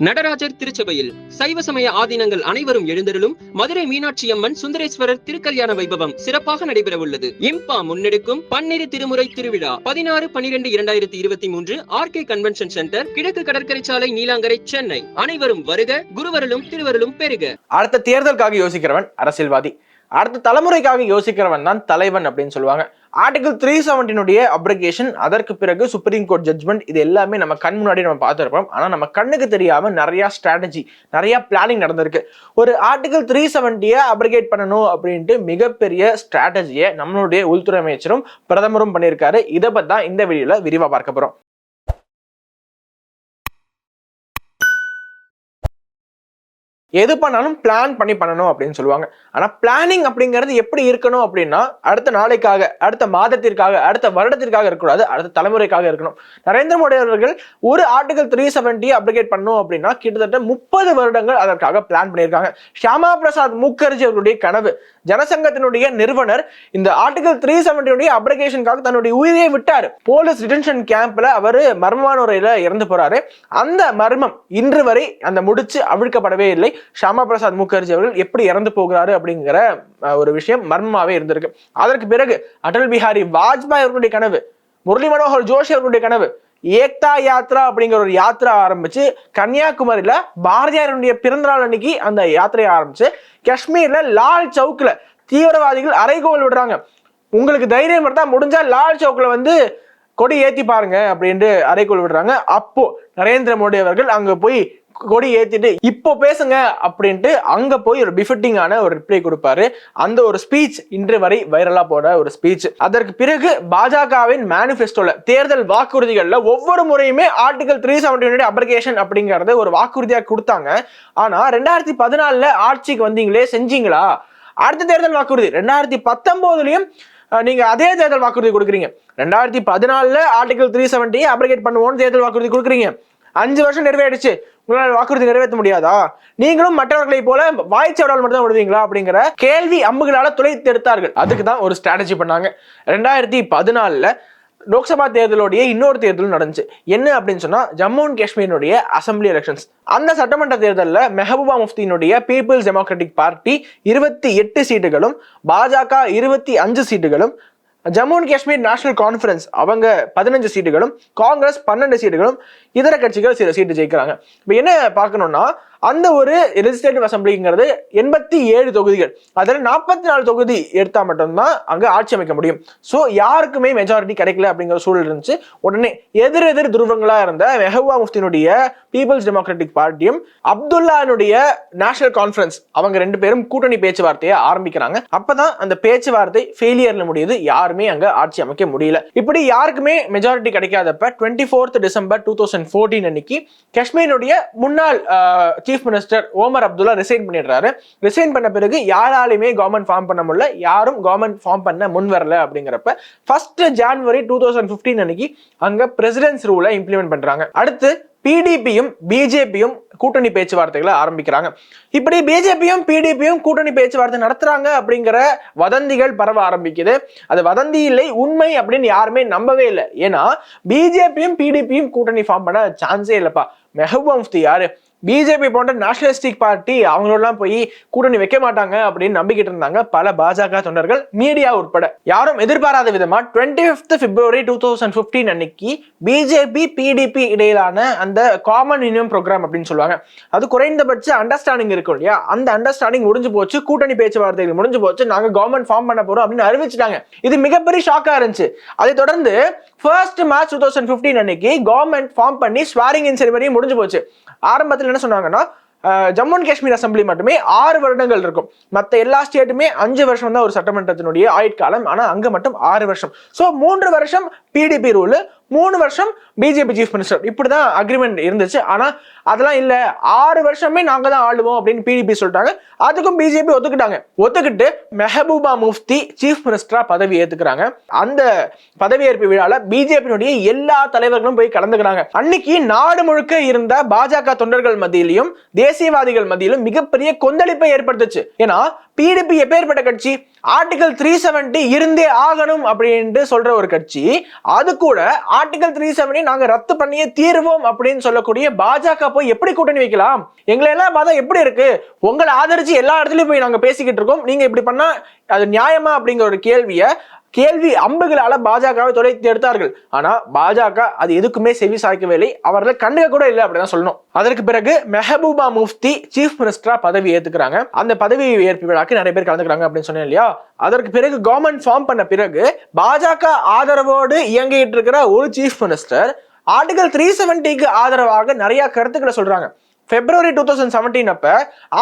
நடராஜர் திருச்சபையில் சைவ சமய ஆதீனங்கள் அனைவரும் எழுந்தருளும் மதுரை மீனாட்சி அம்மன் சுந்தரேஸ்வரர் திருக்கல்யாண வைபவம் சிறப்பாக நடைபெற உள்ளது இம்பா முன்னெடுக்கும் பன்னிரு திருமுறை திருவிழா பதினாறு பனிரெண்டு இரண்டாயிரத்தி இருபத்தி மூன்று ஆர்கே கன்வென்ஷன் சென்டர் கிழக்கு கடற்கரை சாலை நீலாங்கரை சென்னை. அனைவரும் வருக குருவருளும் திருவருளும் பெருக. அடுத்த தேர்தலுக்காக யோசிக்கிறவன் அரசியல்வாதி. அடுத்த தலைமுறைக்காக யோசிக்கிறவன் தான் தலைவன் அப்படின்னு சொல்லுவாங்க. ஆர்டிகல் த்ரீ செவன்டீனுடைய அப்ரிகேஷன் அதற்கு பிறகு சுப்ரீம் கோர்ட் ஜட்மெண்ட் இது எல்லாமே நம்ம கண் முன்னாடி நம்ம பார்த்துருப்போம். ஆனால் நம்ம கண்ணுக்கு தெரியாமல் நிறையா ஸ்ட்ராட்டஜி நிறையா பிளானிங் நடந்திருக்கு. ஒரு ஆர்டிகல் த்ரீ செவன்ட்டியை அப்ரிகேட் பண்ணணும் அப்படின்ட்டு மிகப்பெரிய ஸ்ட்ராட்டஜியை நம்மளுடைய உள்துறை அமைச்சரும் பிரதமரும் பண்ணியிருக்காரு. இதை பற்றி தான் இந்த வீடியோவில் விரிவாக பார்க்க போகிறோம் எது பண்ணாலும் பிளான் பண்ணி பண்ணணும் அப்படின்னு சொல்லுவாங்க. ஆனால் பிளானிங் அப்படிங்கிறது எப்படி இருக்கணும் அப்படின்னா அடுத்த நாளைக்காக அடுத்த மாதத்திற்காக அடுத்த வருடத்திற்காக இருக்கக்கூடாது அடுத்த தலைமுறைக்காக இருக்கணும். நரேந்திர மோடி அவர்கள் ஒரு ஆர்டிகல் த்ரீ செவன்டி அப்ளிகேட் பண்ணும் அப்படின்னா கிட்டத்தட்ட முப்பது வருடங்கள் அதற்காக பிளான் பண்ணியிருக்காங்க. ஷியாமா பிரசாத் முகர்ஜி அவருடைய கனவு. ஜனசங்கத்தினுடைய நிறுவனர் இந்த ஆர்டிகல் த்ரீ செவன்டியுடைய அப்ளிகேஷனுக்காக தன்னுடைய உயிரையே விட்டார். போலீஸ் டிடென்ஷன் கேம்ப்ல அவர் மர்மமான முறையில இறந்து போறாரு. அந்த மர்மம் இன்று வரை அந்த முடிச்சு அவிழ்க்கப்படவே இல்லை. ஷியாமா பிரசாத் முகர்ஜி அவர்கள் எப்படி இறந்து போகிறாரு அப்படிங்கிற ஒரு விஷயம் மர்மமாவே இருந்திருக்கு. அதற்கு பிறகு அடல் பிஹாரி வாஜ்பாய் அவர்களுடைய கனவு முரளி மனோகர் ஜோஷி அவர்களுடைய கனவு ஏக்தா யாத்ரா அப்படிங்கிற ஒரு யாத்திரை ஆரம்பிச்சு கன்னியாகுமரியில பாரதியாருடைய பிறந்தநாள் அன்னைக்கு அந்த யாத்திரையை ஆரம்பிச்சு காஷ்மீர்ல லால் சவுக்ல தீவிரவாதிகள் அறைகோல் விடுறாங்க. உங்களுக்கு தைரியம் இருந்தா முடிஞ்சா லால் சவுக்ல வந்து கொடி ஏத்தி பாருங்க அப்படின்ட்டு அறைகோல் விடுறாங்க. அப்போ நரேந்திர மோடி அவர்கள் அங்க போய் கொடி ஏத்திட்டு இப்போ பேசுங்க அப்படின்ட்டு அங்க போய் ஒரு பிஃபிட்டிங்கான ஒரு ரிப்ளை கொடுப்பாரு. அந்த ஒரு ஸ்பீச் இன்று வரை வைரலா போன ஒரு ஸ்பீச் அதற்கு பிறகு பாஜகவின் மேனிஃபெஸ்டோல தேர்தல் வாக்குறுதிகள்ல ஒவ்வொரு முறையுமே ஆர்டிகல் த்ரீ செவன்டி அப்ளிகேஷன் அப்படிங்கறது ஒரு வாக்குறுதியா கொடுத்தாங்க. ஆனா ரெண்டாயிரத்தி பதினாலுல ஆட்சிக்கு வந்தீங்களே செஞ்சீங்களா? அடுத்த தேர்தல் வாக்குறுதி ரெண்டாயிரத்தி பத்தொன்பதுலயும் நீங்க அதே தேர்தல் வாக்குறுதி கொடுக்குறீங்க. ரெண்டாயிரத்தி பதினாலுல ஆர்டிகல் த்ரீ செவன்டி அப்ளிகேட் பண்ணுவோம்னு தேர்தல் வாக்குறுதி கொடுக்குறீங்க. அஞ்சு வருஷம் நிறைவேறிச்சு உங்களால் வாக்குறுதி நிறைவேற்ற முடியாதா? நீங்களும் மற்றவர்களை போல வாய்ச்சவரால் மட்டும் தான் விடுவீங்களா? அப்படிங்கிற கேள்வி அம்புகளால் துளைத்து எடுத்தார்கள். அதுக்கு தான் ஒரு ஸ்ட்ராட்டஜி பண்ணாங்க. ரெண்டாயிரத்தி பதினாலில் லோக்சபா தேர்தலுடைய இன்னொரு தேர்தலும் நடந்துச்சு. என்ன அப்படின்னு சொன்னால் ஜம்மு அண்ட் காஷ்மீரினுடைய அசம்பிளி எலெக்ஷன்ஸ் அந்த சட்டமன்ற தேர்தலில் மெஹபூபா முஃப்தியினுடைய பீப்புள்ஸ் டெமோக்ராட்டிக் பார்ட்டி இருபத்தி எட்டு சீட்டுகளும் பாஜக இருபத்தி அஞ்சு சீட்டுகளும் Jammu and Kashmir national conference அவங்க பதினஞ்சு சீட்டுகளும் காங்கிரஸ் பன்னெண்டு சீட்டுகளும் இதர கட்சிகள் சில சீட்டு ஜெயிக்கிறாங்க. இப்போ என்ன பார்க்கணும்னா அந்த ஒரு லெஜிஸ்லேட்டிவ் அசம்பிளிங்கிறது எண்பத்தி ஏழு தொகுதிகள். அதில் நாற்பத்தி நாலு தொகுதி எடுத்தால் மட்டும்தான் அங்கே ஆட்சி அமைக்க முடியும். ஸோ யாருக்குமே மெஜாரிட்டி கிடைக்கல அப்படிங்கிற சூழல் இருந்துச்சு. உடனே எதிர் எதிர் துருவங்களாக இருந்த மெஹவா முஃப்தினுடைய பீப்புள்ஸ் டெமோக்ராட்டிக் பார்ட்டியும் அப்துல்லானுடைய நேஷனல் கான்ஃபரன்ஸ் அவங்க ரெண்டு பேரும் கூட்டணி பேச்சுவார்த்தையை ஆரம்பிக்கிறாங்க. அப்பதான் அந்த பேச்சுவார்த்தை ஃபெயிலியர்ல முடியுது. யாருமே அங்க ஆட்சி அமைக்க முடியல. இப்படி யாருக்குமே majority கிடைக்காதப்ப twenty fourth December two thousand fourteen அன்னைக்கு காஷ்மீருடைய முன்னாள் chief minister Omar Abdullah resign பண்ணிடுறாரு. ரிசைன் பண்ண பிறகு யாராலையுமே கவர்மெண்ட் ஃபார்ம் பண்ண முடியல. யாரும் கவர்மெண்ட் ஃபார்ம் பண்ண முன் வரல அப்படிங்கிறப்ப first January two thousand fifteen அன்னைக்கு அங்கே பிரசிடென்ஸ் ரூலை இம்ப்ளிமெண்ட் பண்ணுறாங்க அடுத்து பிடிபியும் பிஜேபியும் கூட்டணி பேச்சுவார்த்தைகளை ஆரம்பிக்கிறாங்க. இப்படி பிஜேபியும் பிடிபியும் கூட்டணி பேச்சுவார்த்தை நடத்துறாங்க அப்படிங்கிற வதந்திகள் பரவ ஆரம்பிக்குது. அது வதந்தி இல்லை உண்மை அப்படின்னு யாருமே நம்பவே இல்லை. ஏன்னா பிஜேபியும் பிடிபியும் கூட்டணி ஃபார்ம் பண்ண சான்ஸே இல்லைப்பா. மெஹபூபா முஃப்தி யாரு? பிஜேபி போன்ற நேஷனலிஸ்டிக் பார்ட்டி அவங்களெல்லாம் போய் கூட்டணி வைக்க மாட்டாங்க அப்படின்னு நம்பிக்கிட்டு இருந்தாங்க பல பாஜக தொண்டர்கள் மீடியா உட்பட. யாரும் எதிர்பாராத விதமா twenty fifth February two thousand fifteen அன்னைக்கு பிஜேபி பிடிபி இடையிலான அந்த காமன் யூனியன் ப்ரோக்ராம் அப்படின்னு சொல்லுவாங்க. அது குறைந்தபட்ச அண்டர்ஸ்டாண்டிங் இருக்கும் இல்லையா? அந்த அண்டர்ஸ்டாண்டிங் முடிஞ்சு போச்சு கூட்டணி பேச்சுவார்த்தைகள் முடிஞ்சு போச்சு நாங்க கவர்மெண்ட் ஃபார்ம் பண்ண போறோம் அப்படின்னு அறிவிச்சிட்டாங்க. இது மிகப்பெரிய ஷாக்கா இருந்துச்சு. அதை தொடர்ந்து first March two thousand fifteen அன்னைக்கு கவர்மெண்ட் ஃபார்ம் பண்ணி ஸ்வாரிங் இன் செரிமனியும் முடிஞ்சு போச்சு. ஆரம்பத்தில் என்ன சொன்னாங்கன்னா ஜம்மு அண்ட் காஷ்மீர் அசம்பிளி மட்டுமே ஆறு வருடங்கள் இருக்கும். மற்ற எல்லா ஸ்டேட்டுமே அஞ்சு வருஷம் தான் ஒரு சட்டமன்றத்தினுடைய ஆயுட்காலம். ஆனா அங்க மட்டும் ஆறு வருஷம். ஸோ மூன்று வருஷம் பிடிபி ரூல் மூணு வருஷம் பிஜேபி சீஃப் மினிஸ்டர் இப்படி தான் அக்ரிமெண்ட் இருந்துச்சு. ஆனால் அதெல்லாம் இல்லை. ஆறு வருஷமே நாங்கள் தான் ஆளுவோம் அப்படின்னு பிடிபி சொல்லிட்டாங்க. அதுக்கும் பிஜேபி ஒத்துக்கிட்டாங்க. ஒத்துக்கிட்டு மெஹபூபா முஃப்தி சீஃப் மினிஸ்டராக பதவி ஏற்றுக்கிறாங்க அந்த பதவியேற்பு விழாவில் பிஜேபியினுடைய எல்லா தலைவர்களும் போய் கலந்துக்கிறாங்க. அன்னைக்கு நாடு முழுக்க இருந்த பாஜக தொண்டர்கள் மத்தியிலும் தேசியவாதிகள் மத்தியிலும் மிகப்பெரிய கொந்தளிப்பை ஏற்படுத்துச்சு. ஏன்னா பிடிபி எப்பேற்பட்ட கட்சி? ஆர்டிகல் த்ரீ செவன்டி இருந்தே ஆகணும் அப்படின்ட்டு சொல்ற ஒரு கட்சி அது கூட ஆர்டிகல் த்ரீ செவன்டி நாங்க ரத்து பண்ணியே தீர்வோம் அப்படின்னு சொல்லக்கூடிய பாஜக போய் எப்படி கூட்டணி வைக்கலாம்? எங்களை எல்லாம் பார்த்தா எப்படி இருக்கு? உங்களை ஆதரிச்சு எல்லா இடத்துலயும் போய் நாங்க பேசிக்கிட்டு இருக்கோம். நீங்க இப்படி பண்ணா அது நியாயமா அப்படிங்கிற ஒரு கேள்வியை கேள்வி அம்புகளால பாஜகவை துடைத்து எடுத்தார்கள். ஆனா பாஜக அது எதுக்குமே செவி சாய்க்கவில்லை அவர்கள் கண்டுக கூட இல்லை அப்படின்னு சொல்லணும். அதற்கு பிறகு மெஹபூபா முஃப்தி சீஃப் மினிஸ்டரா பதவி ஏத்துக்கிறாங்க. அந்த பதவி ஏற்பு விழாக்கு நிறைய பேர் கலந்துக்கிறாங்க அப்படின்னு சொன்னேன் இல்லையா? அதற்கு பிறகு கவர்மெண்ட் ஃபார்ம் பண்ண பிறகு பாஜக ஆதரவோடு இயங்கிட்டு இருக்கிற ஒரு சீஃப் மினிஸ்டர் ஆர்டிகல் த்ரீ செவன்டிக்கு ஆதரவாக நிறைய கருத்துக்களை சொல்றாங்க. பிப்ரவரி டூ தௌசண்ட் செவன்டீன் அப்ப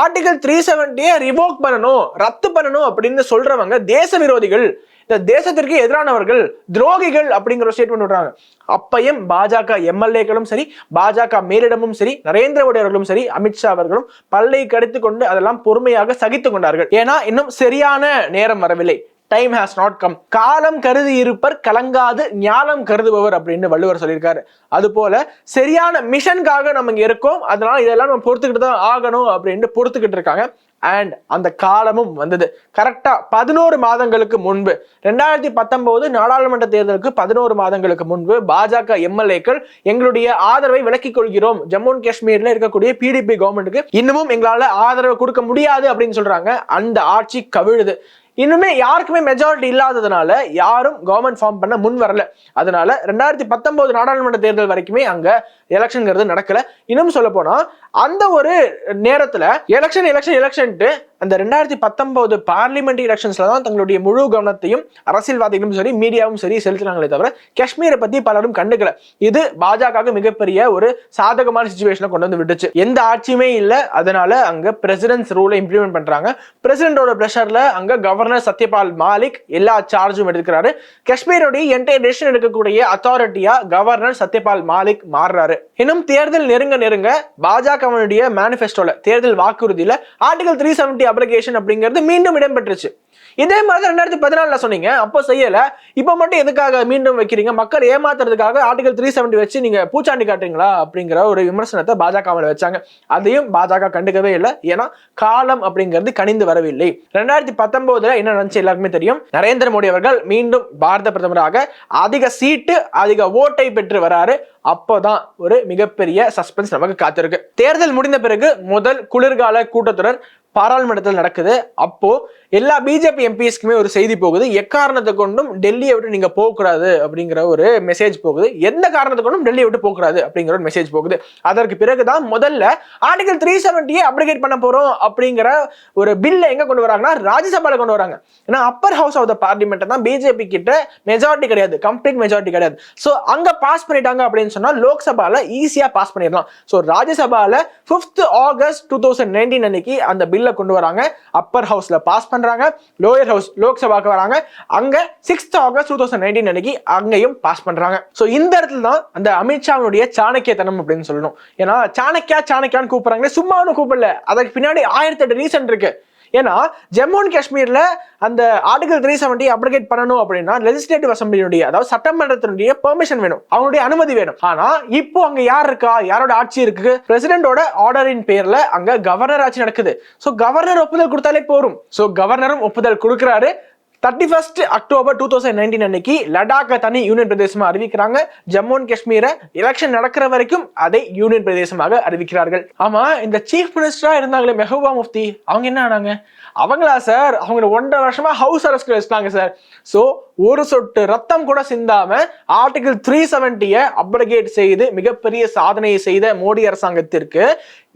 ஆர்டிகல் த்ரீ செவன்டியை ரிவோக் பண்ணணும் ரத்து பண்ணணும் அப்படின்னு சொல்றவங்க தேச விரோதிகள். இந்த தேசத்திற்கு எதிரானவர்கள் துரோகிகள் அப்படிங்கிற ஸ்டேட்மெண்ட் விடுறாங்க அப்பையும் பாஜக எம்எல்ஏக்களும் சரி பாஜக மேலிடமும் சரி நரேந்திர மோடி அவர்களும் சரி அமித்ஷா அவர்களும் பல்லை கடித்து கொண்டு அதெல்லாம் பொறுமையாக சகித்து கொண்டார்கள். ஏன்னா இன்னும் சரியான நேரம் வரவில்லை. டைம் ஹாஸ் நாட் கம் காலம் கருதி இருப்பர் கலங்காது ஞானம் கருதுபவர் அப்படின்னு வள்ளுவர் சொல்லியிருக்காரு. அது போல சரியான மிஷனுக்காக நம்ம இங்கே இருக்கோம். அதனால இதெல்லாம் நம்ம பொறுத்துக்கிட்டு தான் ஆகணும் அப்படின்ட்டு பொறுத்துக்கிட்டு இருக்காங்க. அண்ட் அந்த காலமும் வந்தது. கரெக்டா பதினோரு மாதங்களுக்கு முன்பு ரெண்டாயிரத்தி பத்தொன்பது நாடாளுமன்ற தேர்தலுக்கு பதினோரு மாதங்களுக்கு முன்பு பாஜக எம்எல்ஏக்கள் எங்களுடைய ஆதரவை விலக்கிக் கொள்கிறோம். ஜம்மு அண்ட் காஷ்மீர்ல இருக்கக்கூடிய பிடிபி கவர்மெண்ட்டுக்கு இன்னமும் எங்களால ஆதரவு கொடுக்க முடியாது அப்படின்னு சொல்றாங்க. அந்த ஆட்சி கவிழுது. இன்னுமே யாருக்குமே மெஜாரிட்டி இல்லாததுனால யாரும் கவர்மெண்ட் ஃபார்ம் பண்ண முன் வரல. அதனால ரெண்டாயிரத்தி பத்தொன்பது நாடாளுமன்ற தேர்தல் வரைக்குமே அங்க எலெக்ஷன்ங்கிறது நடக்கல. இன்னும் சொல்ல போனா அந்த ஒரு நேரத்துல எலெக்ஷன் எலெக்ஷன் எலெக்ஷன்ட்டு அந்த ரெண்டாயிரத்தி பத்தொன்பது பார்லிமெண்ட் எலெக்ஷன்ஸ்ல தான் தங்களுடைய முழு கவனத்தையும் அரசியல்வாதிகளும் சரி மீடியாவும் சரி செலுத்தினாங்களே தவிர காஷ்மீரை பத்தி பலரும் கண்டுக்கல. இது பாஜக மிகப்பெரிய ஒரு சாதகமான சுச்சுவேஷனை கொண்டு வந்து விட்டுச்சு. எந்த ஆட்சியுமே இல்லை. அதனால அங்க பிரசிடென்ட்ஸ் ரூலை இம்ப்ளிமெண்ட் பண்றாங்க. பிரசிடென்டோட பிரஷர்ல அங்க கவர்னர் சத்யபால் மாலிக் எல்லா சார்ஜும் எடுக்கிறாரு காஷ்மீருடைய என்டையர் டெசிஷன் எடுக்கக்கூடிய அத்தாரிட்டியா கவர்னர் சத்யபால் மாலிக் மாறுறாரு. இன்னும் தேர்தல் நெருங்க நெருங்க பாஜகவனுடைய மேனிஃபெஸ்டோல தேர்தல் வாக்குறுதியில ஆர்டிகல் த்ரீ செவன்டி அப்ளிகேஷன் அப்படிங்கிறது மீண்டும் இடம்பெற்றுச்சு. இதே மாதிரி தான் ரெண்டாயிரத்தி பதினாலுல சொன்னீங்க. அப்போ செய்யல. இப்போ மட்டும் எதுக்காக மீண்டும் வைக்கிறீங்க? மக்கள் ஏமாத்துறதுக்காக ஆர்டிகல் த்ரீ செவன்டி வச்சு நீங்க பூச்சாண்டி காட்டுறீங்களா? அப்படிங்கிற ஒரு விமர்சனத்தை பாஜகவில் வச்சாங்க. அதையும் பாஜக கண்டுக்கவே இல்லை. ஏன்னா காலம் அப்படிங்கிறது கணிந்து வரவில்லை. ரெண்டாயிரத்தி பத்தொன்பதுல என்ன நடந்துச்சு எல்லாருக்குமே தெரியும். நரேந்திர மோடி அவர்கள் மீண்டும் பாரத பிரதமராக அதிக சீட்டு அதிக ஓட்டை பெற்று வராரு. அப்போதான் ஒரு மிகப்பெரிய சஸ்பென்ஸ் நமக்கு காத்திருக்கு. தேர்தல் முடிந்த பிறகு முதல் குளிர்கால கூட்டத்தொடர் பாராளுமன்றத்தில் நடக்குது. அப்போ எல்லா பிஜேபி எம்பிஸ்க்குமே ஒரு செய்தி போகுது. எக்காரணத்தை கொண்டும் டெல்லியை விட்டு நீங்க போகக்கூடாது அப்படிங்கிற ஒரு மெசேஜ் போகுது. எந்த காரணத்தை கொண்டும் டெல்லியை விட்டு போகக்கூடாது அப்படிங்கிற ஒரு மெசேஜ் போகுது. அதற்கு பிறகுதான் முதல்ல ஆர்டிகல் த்ரீ செவன்டியை அப்ளிகேட் பண்ண போறோம் அப்படிங்கிற ஒரு பில்லை எங்க கொண்டு வராங்கன்னா ராஜ்யசபால கொண்டு வராங்க. ஏன்னா upper house of the parliament தான் பிஜேபி கிட்ட மெஜாரிட்டி கிடையாது. கம்ப்ளீட் மெஜாரிட்டி கிடையாது. ஸோ அங்க பாஸ் பண்ணிட்டாங்க அப்படின்னு சொன்னா லோக்சபால ஈஸியா பாஸ் பண்ணிடலாம். So ராஜ்யசபால fifth August two thousand nineteen அன்னைக்கு அந்த பில்லை கொண்டு வராங்க. அப்பர் ஹவுஸ்ல பாஸ் பண்ண பண்றாங்க. லோயர் ஹவுஸ் லோக்சபாக்கு வராங்க. அங்க sixth August two thousand nineteen அன்னைக்கு அங்கேயும் பாஸ் பண்றாங்க. ஸோ இந்த இடத்துல தான் அந்த அமித்ஷாவுடைய சாணக்கியத்தனம் அப்படின்னு சொல்லணும். ஏன்னா சாணக்கியா சாணக்கியான்னு கூப்பிடுறாங்களே சும்மா கூப்பிடல. அதுக்கு பின்னாடி ஆயிரத்தி எட்டு ரீசன் இருக்கு. ஏன்னா ஜம்மு அண்ட் காஷ்மீரில் அந்த ஆர்டிகல் த்ரீ செவன்டி அப்ளிகேட் பண்ணணும் அப்படின்னா லெஜிஸ்லேட்டிவ் அசம்பிளியுடைய அதாவது சட்டமன்றத்தினுடைய பெர்மிஷன் வேணும். அவங்களுடைய அனுமதி வேணும். ஆனா இப்போ அங்க யார் இருக்கா? யாரோட ஆட்சி இருக்கு? பிரசிடென்டோட ஆர்டரின் பேர்ல அங்க கவர்னர் ஆட்சி நடக்குது. ஸோ கவர்னர் ஒப்புதல் கொடுத்தாலே போரும். ஸோ கவர்னரும் ஒப்புதல் கொடுக்குறாரு. Thirty first October two thousand nineteen அன்னைக்கு லடாக்கை தனி யூனியன் பிரதேசமாக அறிவிக்கிறாங்க. ஜம்மு அண்ட் காஷ்மீரை எலெக்ஷன் நடக்கிற வரைக்கும் அதை யூனியன் பிரதேசமாக அறிவிக்கிறார்கள். ஆமா இந்த சீஃப் மினிஸ்டரா இருந்தாங்களே மெஹபூபா முஃப்தி. அவங்க என்ன ஆனாங்க? அவங்களா சார் அவங்க ஒன்றரை வருஷமா ஹவுஸ் அரெஸ்ட் வச்சிட்டாங்க சார் ஸோ ஒரு சொட்டு ரத்தம் கூட சிந்தாம ஆர்டிகிள் த்ரீ செவன்டியை அப்ளிகேட் செய்து மிகப்பெரிய சாதனையை செய்த மோடி அரசாங்கத்திற்கு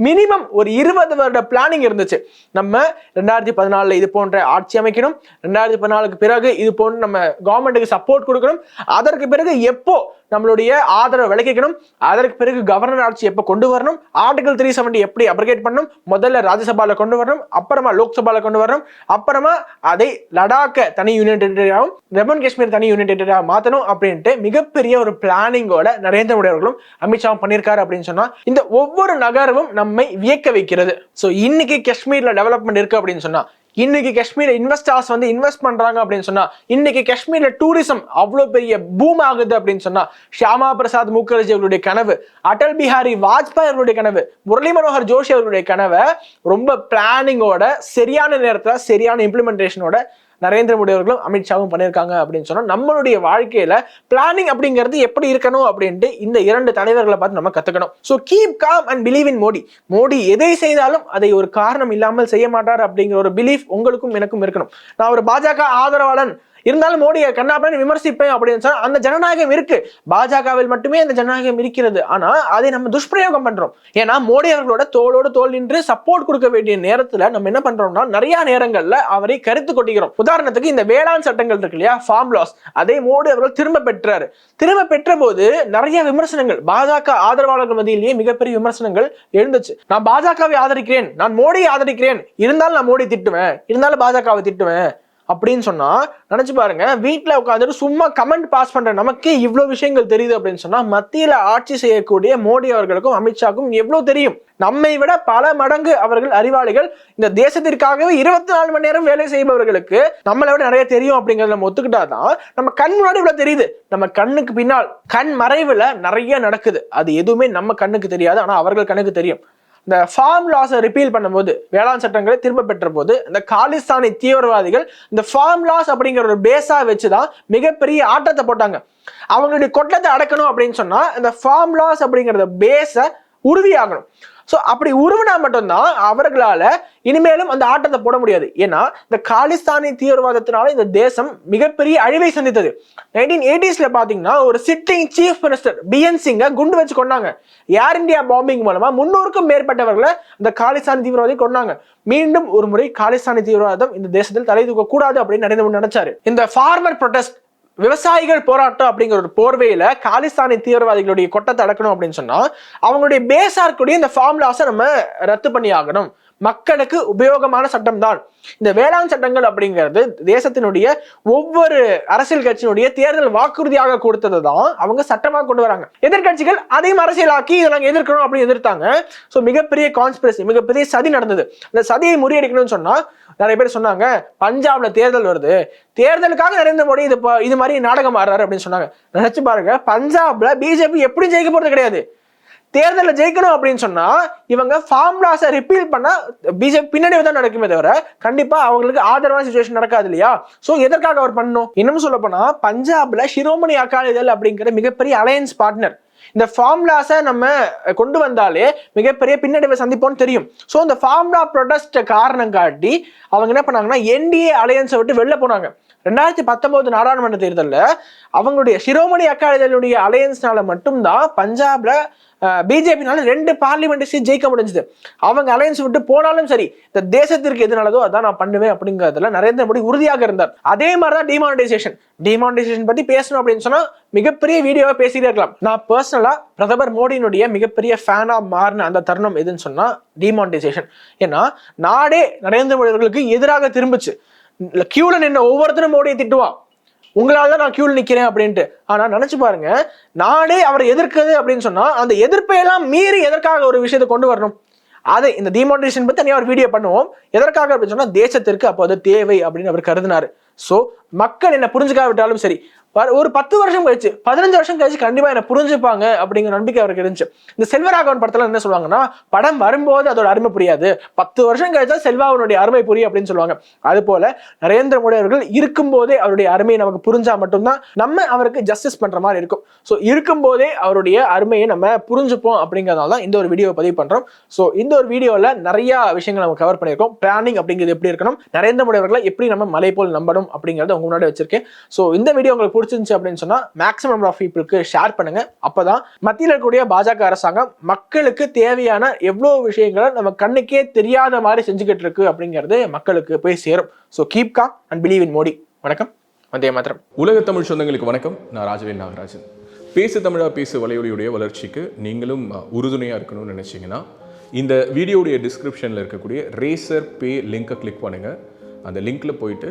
மினிமம் ஒரு இருபது வருட பிளானிங் இருந்துச்சு. நம்ம ரெண்டாயிரத்தி பதினாலில் இது போன்ற ஆட்சி அமைக்கணும். ரெண்டாயிரத்தி பதினாலுக்கு பிறகு இது போன்ற நம்ம கவர்மெண்ட்டுக்கு சப்போர்ட் கொடுக்கணும். அதற்கு பிறகு எப்போ நம்மளுடைய ஆதரவை விளக்கிக்கணும் அதற்கு பிறகு கவர்னர் ஆட்சி எப்போ கொண்டு வரணும்? ஆர்டிகல் த்ரீ செவன்டி எப்படி அப்ரிகேட் பண்ணணும்? முதல்ல ராஜ்யசபாவில் கொண்டு வரணும். அப்புறமா லோக்சபாவில் கொண்டு வரணும். அப்புறமா அதை லடாக்க தனி யூனியன் டெரிட்டரியாகவும் ஜம்மு காஷ்மீர் தனி யூனியன் டெரிட்டரியாக மாற்றணும் அப்படின்ட்டு மிகப்பெரிய ஒரு பிளானிங்கோட நரேந்திர மோடி அவர்களும் அமித்ஷாவும் பண்ணியிருக்காரு அப்படின்னு சொன்னால் இந்த ஒவ்வொரு நகரமும் நம்மை வியக்க வைக்கிறது. ஸோ இன்னைக்கு காஷ்மீரில் டெவலப்மெண்ட் இருக்கு அப்படின்னு சொன்னால் இன்னைக்கு காஷ்மீர் இன்வெஸ்டர்ஸ் வந்து இன்வெஸ்ட் பண்றாங்க அப்படின்னு சொன்னா இன்னைக்கு காஷ்மீர்ல டூரிசம் அவ்வளவு பெரிய பூம் ஆகுது அப்படின்னு சொன்னா ஷியாமா பிரசாத் முகர்ஜி அவர்களுடைய கனவு அடல் பிஹாரி வாஜ்பாய் அவர்களுடைய கனவு முரளி மனோகர் ஜோஷி அவர்களுடைய கனவை ரொம்ப பிளானிங்கோட சரியான நேரத்துல சரியான இம்ப்ளிமெண்டேஷனோட நரேந்திர மோடி அவர்களும் அமித்ஷாவும் பண்ணியிருக்காங்க அப்படின்னு சொன்னால் நம்மளுடைய வாழ்க்கையில் பிளானிங் அப்படிங்கிறது எப்படி இருக்கணும் அப்படின்ட்டு இந்த இரண்டு தலைவர்களை பார்த்து நம்ம கற்றுக்கணும் so keep calm and believe in Modi. Modi எதை செய்தாலும் அதை ஒரு காரணம் இல்லாமல் செய்ய மாட்டார் அப்படிங்கிற ஒரு பிலீஃப் உங்களுக்கும் எனக்கும் இருக்கணும். நான் ஒரு பாஜக ஆதரவாளன். இருந்தாலும் மோடியை கண்ணாப்பன்னு விமர்சிப்பேன் அப்படின்னு சொன்னா அந்த ஜனநாயகம் இருக்கு. பாஜகவில் மட்டுமே அந்த ஜனநாயகம் இருக்கிறது. ஆனா அதை நம்ம துஷ்பிரயோகம் பண்றோம். ஏன்னா மோடி அவர்களோட தோளோடு தோல் நின்று சப்போர்ட் கொடுக்க வேண்டிய நேரத்துல நம்ம என்ன பண்றோம்னா நிறைய நேரங்கள்ல அவரை கருத்து கொட்டிக்கிறோம் உதாரணத்துக்கு இந்த வேளாண் சட்டங்கள் இருக்கு இல்லையா? ஃபார்ம் லாஸ் அதை மோடி அவர்கள் திரும்ப பெற்றாரு. திரும்ப பெற்ற போது நிறைய விமர்சனங்கள் பாஜக ஆதரவாளர்கள் மத்தியிலேயே மிகப்பெரிய விமர்சனங்கள் எழுந்துச்சு. நான் பாஜகவை ஆதரிக்கிறேன் நான் மோடியை ஆதரிக்கிறேன். இருந்தாலும் நான் மோடி திட்டுவேன். இருந்தாலும் பாஜகவை திட்டுவேன். அப்படின்னு சொன்னா நினைச்சு பாருங்க வீட்டில் உட்காந்துட்டு சும்மா கமெண்ட் பாஸ் பண்ற நமக்கே இவ்வளவு விஷயங்கள் தெரியுது அப்படின்னு சொன்னா மத்தியில ஆட்சி செய்யக்கூடிய மோடி அவர்களுக்கும் அமித்ஷாக்கும் எவ்வளவு தெரியும்? நம்மை விட பல மடங்கு அவர்கள் அறிவாளிகள் இந்த தேசத்திற்காகவே இருபத்தி நாலு மணி நேரம் வேலை செய்பவர்களுக்கு நம்மளை விட நிறைய தெரியும் அப்படிங்கறத நம்ம ஒத்துக்கிட்டாதான் நம்ம கண் முன்னாடி இவ்வளவு தெரியுது. நம்ம கண்ணுக்கு பின்னால் கண் மறைவுல நிறைய நடக்குது. அது எதுவுமே நம்ம கண்ணுக்கு தெரியாது ஆனா அவர்கள் கண்ணுக்கு தெரியும். இந்த ஃபார்ம் லாஸை ரிப்பீல் பண்ணும்போது வேளாண் சட்டங்களை திரும்ப பெற்ற போது இந்த காலிஸ்தானி தீவிரவாதிகள் இந்த ஃபார்ம் லாஸ் அப்படிங்கிற ஒரு பேஸா வச்சுதான் மிகப்பெரிய ஆட்டத்தை போட்டாங்க. அவங்களுடைய கொட்டத்தை அடக்கணும் அப்படின்னு சொன்னா இந்த ஃபார்ம் லாஸ் அப்படிங்கிறத பேஸை உறுதியாகணும். ஸோ அப்படி உருவினா மட்டும்தான் அவர்களால் இனிமேலும் அந்த ஆட்டத்தை போட முடியாது. ஏன்னா இந்த காலிஸ்தானி தீவிரவாதத்தினால இந்த தேசம் மிகப்பெரிய அழிவை சந்தித்தது. நைன்டீன் எயிட்டிஸ்ல பாத்தீங்கன்னா ஒரு சிட்டிங் சீஃப் மினிஸ்டர் பிஎன் சிங்கை குண்டு வச்சு கொண்டாங்க ஏர் இந்தியா பாம்பிங் மூலமா முன்னூறுக்கும் மேற்பட்டவர்களை இந்த காலிஸ்தானி தீவிரவாதி கொண்டாங்க மீண்டும் ஒரு முறை காலிஸ்தானி தீவிரவாதம் இந்த தேசத்தில் தலை தூக்க கூடாது அப்படின்னு நரேந்திர மோடி நினைச்சாரு. இந்த ஃபார்மர் ப்ரொடெஸ்ட் விவசாயிகள் போராட்டம் அப்படிங்கிற ஒரு போர்வையில காலிஸ்தானி தீவிரவாதிகளுடைய கொட்டத்தை அடக்கணும் அப்படின்னு சொன்னா அவங்களுடைய பேஸா இருக்கக்கூடிய இந்த ஃபார்முலாஸை நம்ம ரத்து பண்ணி ஆகணும் மக்களுக்கு உபயோகமான சட்டம் தான் இந்த வேளாண் சட்டங்கள் அப்படிங்கிறது தேசத்தினுடைய ஒவ்வொரு அரசியல் கட்சியினுடைய தேர்தல் வாக்குறுதியாக கொடுத்தது தான் அவங்க சட்டமாக கொண்டு வராங்க. எதிர்க்கட்சிகள் அதையும் அரசியலாக்கி இதை நாங்கள் எதிர்க்கணும் அப்படின்னு எதிர்த்தாங்க. ஸோ மிகப்பெரிய கான்ஸ்பிரசி மிகப்பெரிய சதி நடந்தது. அந்த சதியை முறியடிக்கணும்னு சொன்னால் நிறைய பேர் சொன்னாங்க பஞ்சாப்ல தேர்தல் வருது. தேர்தலுக்காக நரேந்திர மோடி இது இது மாதிரி நாடகம் ஆடுறாரு அப்படின்னு சொன்னாங்க. நினைச்சு பாருங்க பஞ்சாப்ல பிஜேபி எப்படி ஜெயிக்க போறது கிடையாது. தேர்தலில் ஜெயிக்கணும் அப்படின்னு சொன்னா இவங்க ஃபார்ம்லாஸை ரிப்பீல் பண்ணா பிஜேபி பின்னாடி தான் நடக்குமே தவிர கண்டிப்பா அவங்களுக்கு ஆதரவான சுச்சுவேஷன் நடக்காது இல்லையா? ஸோ எதற்காக அவர் பண்ணணும்? இன்னும் சொல்ல போனா பஞ்சாப்ல சிரோமணி அகாலிதள் அப்படிங்கிற மிகப்பெரிய அலையன்ஸ் பார்ட்னர் இந்த ஃபார்ம்லாஸை நம்ம கொண்டு வந்தாலே மிகப்பெரிய பின்னடைவை சந்திப்போம்னு தெரியும். ஸோ இந்த ஃபார்ம்லா ப்ரொடெஸ்ட் காரணம் காட்டி அவங்க என்ன பண்ணாங்கன்னா என்டிஏ அலையன்ஸை விட்டு வெளில போனாங்க. ரெண்டாயிரத்தி பத்தொன்பது நாடாளுமன்ற தேர்தலில் அவங்களுடைய சிரோமணி அகாலிதளுடைய அலையன்ஸ்னால மட்டும்தான் பஞ்சாப்ல பிஜேபினால ரெண்டு பார்லிமெண்ட் சீட் ஜெயிக்க முடிஞ்சது. அவங்க அலையன்ஸ் விட்டு போனாலும் சரி இந்த தேசத்திற்கு எது நல்லதோ அதான் நான் பண்ணுவேன் அப்படிங்கிறதுல நரேந்திர மோடி உறுதியாக இருந்தார். அதே மாதிரி தான் டிமானிட்டைசேஷன் டிமானிட்டைசேஷன் பத்தி பேசணும் அப்படின்னு சொன்னா மிகப்பெரிய வீடியோவை பேசிட்டே இருக்கலாம். நான் பர்சனலா பிரதமர் மோடியினுடைய மிகப்பெரிய ஃபேனா மாறின அந்த தருணம் எதுன்னு சொன்னா டிமானிட்டைசேஷன் ஏன்னா நாடே நரேந்திர மோடி அவர்களுக்கு எதிராக திரும்பிச்சு. கியூல நின்ன ஒவ்வொருத்தரும் மோடியை திட்டுவான் உங்களால தான் நான் கியூல நிக்கிறேன் அப்படின்ட்டு. ஆனா நினைச்சு பாருங்க நாடே அவரை எதிர்க்குது அப்படின்னு சொன்னா அந்த எதிர்ப்பை எல்லாம் மீறி எதற்காக ஒரு விஷயத்தை கொண்டு வரணும்? அதை இந்த டிமோட்டிவேஷன் பத்தி தனியாக ஒரு வீடியோ பண்ணுவோம். எதற்காக அப்படின்னு சொன்னா தேசத்திற்கு அப்போ அது தேவை அப்படின்னு அவர் கருதினாரு. ஸோ மக்கள் என்ன புரிஞ்சுக்காவிட்டாலும் சரி ஒரு பத்து வருஷம் கழிச்சு பதினஞ்சு வருஷம் கழிச்சு கண்டிப்பா என்ன புரிஞ்சுப்பாங்க அப்படிங்கிற நம்பிக்கை அவருக்கு இருந்துச்சு. இந்த செல்வராகவன் படத்துல என்ன சொல்லுவாங்கன்னா படம் வரும்போது அதோட அருமை புரியாது. பத்து வருஷம் கழிச்சா செல்வாவினுடைய அருமை புரியும் அப்படின்னு சொல்லுவாங்க. அது போல நரேந்திர மோடி அவர்கள் இருக்கும்போதே அவருடைய அருமையை நமக்கு புரிஞ்சா மட்டும்தான் நம்ம அவருக்கு ஜஸ்டிஸ் பண்ற மாதிரி இருக்கும். ஸோ இருக்கும்போதே அவருடைய அருமையை நம்ம புரிஞ்சுப்போம் அப்படிங்கிறதால தான் இந்த ஒரு வீடியோ பதிவு பண்றோம். ஸோ இந்த ஒரு வீடியோல நிறைய விஷயங்கள் நம்ம கவர் பண்ணியிருக்கோம். பிளானிங் அப்படிங்கிறது எப்படி இருக்கணும்? நரேந்திர மோடி அவர்களை எப்படி நம்ம மலை போல் நம்பணும் அப்படிங்கறத உங்க முன்னாடி வச்சிருக்கேன். ஸோ இந்த வீடியோ உங்களுக்கு பிடிச்சிருந்துச்சு அப்படின்னு சொன்னா மேக்ஸிமம் நம்பர் ஆஃப் பீப்புளுக்கு ஷேர் பண்ணுங்க. அப்பதான் மத்தியில் இருக்கக்கூடிய பாஜக அரசாங்கம் மக்களுக்கு தேவையான எவ்வளோ விஷயங்களை நம்ம கண்ணுக்கே தெரியாத மாதிரி செஞ்சுக்கிட்டு இருக்கு அப்படிங்கிறது மக்களுக்கு போய் சேரும். ஸோ கீப் கா அண்ட் பிலீவ் இன் மோடி வணக்கம். வந்தே மாத்திரம் உலக தமிழ் சொந்தங்களுக்கு வணக்கம். நான் ராஜவேல் நாகராஜன். பேசு தமிழா பேசு வலையொலியுடைய வளர்ச்சிக்கு நீங்களும் உறுதுணையாக இருக்கணும்னு நினச்சிங்கன்னா இந்த வீடியோடைய டிஸ்கிரிப்ஷனில் இருக்கக்கூடிய ரேசர் பே லிங்கை கிளிக் பண்ணுங்கள் அந்த லிங்கில் போயிட்டு